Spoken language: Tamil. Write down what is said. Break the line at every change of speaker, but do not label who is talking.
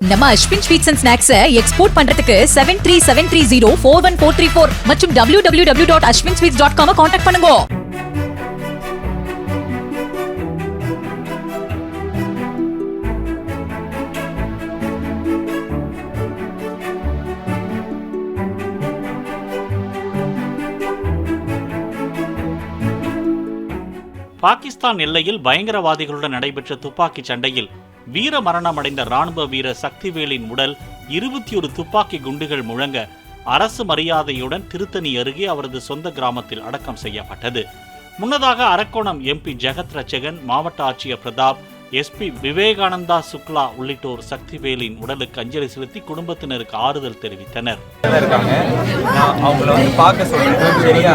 நம்ம அஸ்வின் ஸ்வீட்ஸ் அண்ட் ஸ்நாக்ஸை எக்ஸ்போர்ட் பண்றதுக்கு seven three seven three zero four one four three four மற்றும் W W W dot Ashwin sweets dot com contact பண்ணுங்க.
பாகிஸ்தான் எல்லையில் பயங்கரவாதிகளுடன் நடைபெற்ற துப்பாக்கிச் சண்டையில் வீர மரணமடைந்த ராணுவ வீரர் சக்திவேலின் உடல் இருபத்தி ஒரு துப்பாக்கி குண்டுகள் முழங்க அரசு மரியாதையுடன் திருத்தணி அருகே அவரது சொந்த கிராமத்தில் அடக்கம் செய்யப்பட்டது. முன்னதாக அரக்கோணம் எம்பி ஜெகத் ரட்சகன் மாவட்ட ஆட்சியர் பிரதாப் எஸ்பி விவேகானந்தா சுக்லா உள்ளிட்டோர் சக்திவேலின் உடலுக்கு அஞ்சலி செலுத்தி குடும்பத்தினருக்கு ஆறுதல் தெரிவித்தனர்.
தான் இருக்காங்க? அவங்கள வந்து பார்க்க சொல்றேன். சரியா?